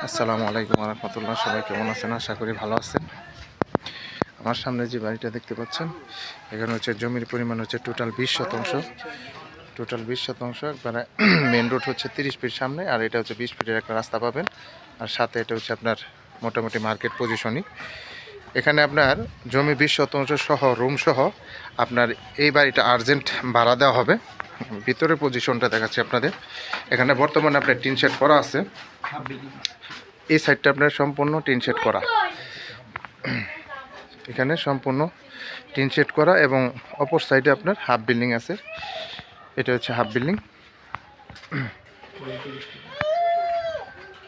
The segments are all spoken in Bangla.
আসসালামু আলাইকুম রহমতুল্লাহ সবাই কেমন আছেন? আশা করি ভালো আছেন। আমার সামনে যে বাড়িটা দেখতে পাচ্ছেন, এখানে হচ্ছে জমির পরিমাণ হচ্ছে টোটাল বিশ শতাংশ। টোটাল বিশ শতাংশ একবারে মেন রোড হচ্ছে তিরিশ ফিট সামনে, আর এটা হচ্ছে বিশ ফিটের একটা রাস্তা পাবেন। আর সাথে এটা হচ্ছে আপনার মোটামুটি মার্কেট পজিশনই এখানে আপনার জমি বিশ শতাংশ সহ রুম সহ আপনার এই বাড়িটা আর্জেন্ট ভাড়া দেওয়া হবে। ভিতরের পজিশনটা দেখাচ্ছি আপনাদের। এখানে বর্তমানে আপনার টিন শেড করা আছে। এই সাইডটা আপনার সম্পূর্ণ টিন শেড করা। এখানে সম্পূর্ণ টিন শেড করা এবং অপর সাইডে আপনার হাফ বিল্ডিং আছে। এটা হচ্ছে হাফ বিল্ডিং।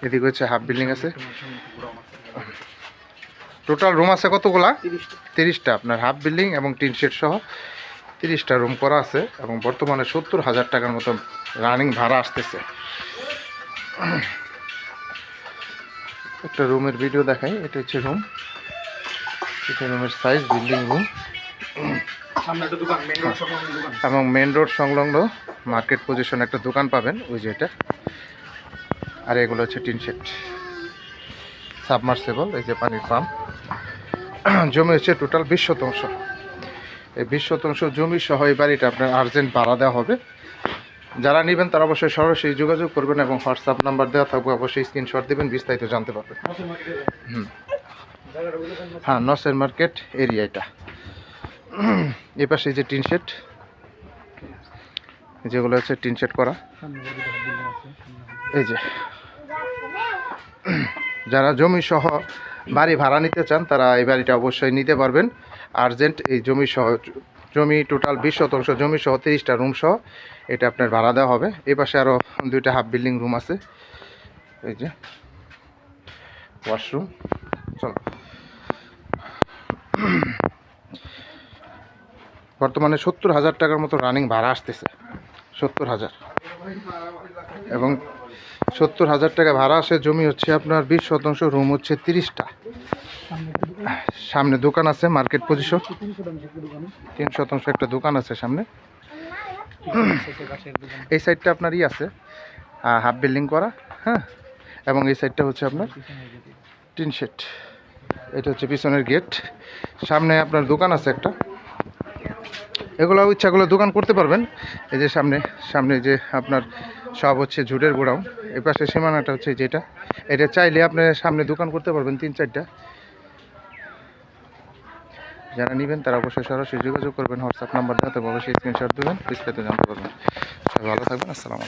এদিকে হচ্ছে হাফ বিল্ডিং আছে। টোটাল রুম আছে কতগুলা? তিরিশটা। আপনার হাফ বিল্ডিং এবং টিন শেড সহ তিরিশটা রুম করা আছে এবং বর্তমানে সত্তর হাজার টাকার মতো রানিং ভাড়া আসতেছে। একটা রুমের ভিডিও দেখাই এটা হচ্ছে রুম এটা রুমের সাইজ বিল্ডিং রুম এবং মেন রোড সংলগ্ন মার্কেট পজিশন একটা দোকান পাবেন ওই যে এটা। আর এগুলো হচ্ছে টিন শেড। সাবমার্সেবল এই যে পানির পাম্প। জমি হচ্ছে টোটাল বিশ শতাংশ। এই বিশ শতাংশ জমি সহ এই বাড়িটা আপনার আর্জেন্ট ভাড়া দেওয়া হবে। যারা নেবেন তারা অবশ্যই সরাসরি যোগাযোগ করবেন এবং হোয়াটসঅ্যাপ নাম্বার দেওয়া থাকবে অবশ্যই স্ক্রিনশট দেবেন বিস্তারিত জানতে পারবেন। হুম। হ্যাঁ নসের মার্কেট এরিয়া এটা। এই পাশে যে টিন শেড যেগুলো হচ্ছে টিন শেড করা। এই যে। যারা জমি সহ বাড়ি ভাড়া নিতে চান তারা এই বাড়িটা অবশ্যই নিতে পারবেন। আর্জেন্ট এই জমি সহ জমি টোটাল বিশ শতাংশ জমি সহ তিরিশটা রুম সহ এটা আপনার ভাড়া দেওয়া হবে। এই পাশে আরও দুইটা হাফ বিল্ডিং রুম আছে। এই যে ওয়াশরুম চলো। বর্তমানে সত্তর হাজার টাকার মতো রানিং ভাড়া আসতেছে। সত্তর হাজার। এবং সত্তর হাজার টাকা ভাড়া আসে জমি হচ্ছে আপনার বিশ শতাংশ রুম হচ্ছে তিরিশটা। সামনে দোকান আছে মার্কেট পজিশন তিন শতাংশ একটা দোকান আছে সামনে। এই সাইডটা আপনারই আছে হাফ বিল্ডিং করা হ্যাঁ? এবং এই সাইডটা হচ্ছে আপনার টিন শেড। এটা হচ্ছে পিছনের গেট সামনে আপনার দোকান আছে একটা। এগুলো ইচ্ছাগুলো দোকান করতে পারবেন। এই যে সামনে সামনে যে আপনার সব হচ্ছে ঝুটের গোড়াও এই পাশে সীমানাটা হচ্ছে যেটা। এটা চাইলে আপনি সামনে দোকান করতে পারবেন, তিন চারটা। যারা নেবেন তারা অবশ্যই সরাসরি যোগাযোগ করবেন হোয়াটসঅ্যাপ নাম্বার দেওয়া তবে অবশ্যই স্ক্রিনশট দেবেন বিস্তারিত জানতে পারবেন সবাই ভালো থাকবেন, আসসালাম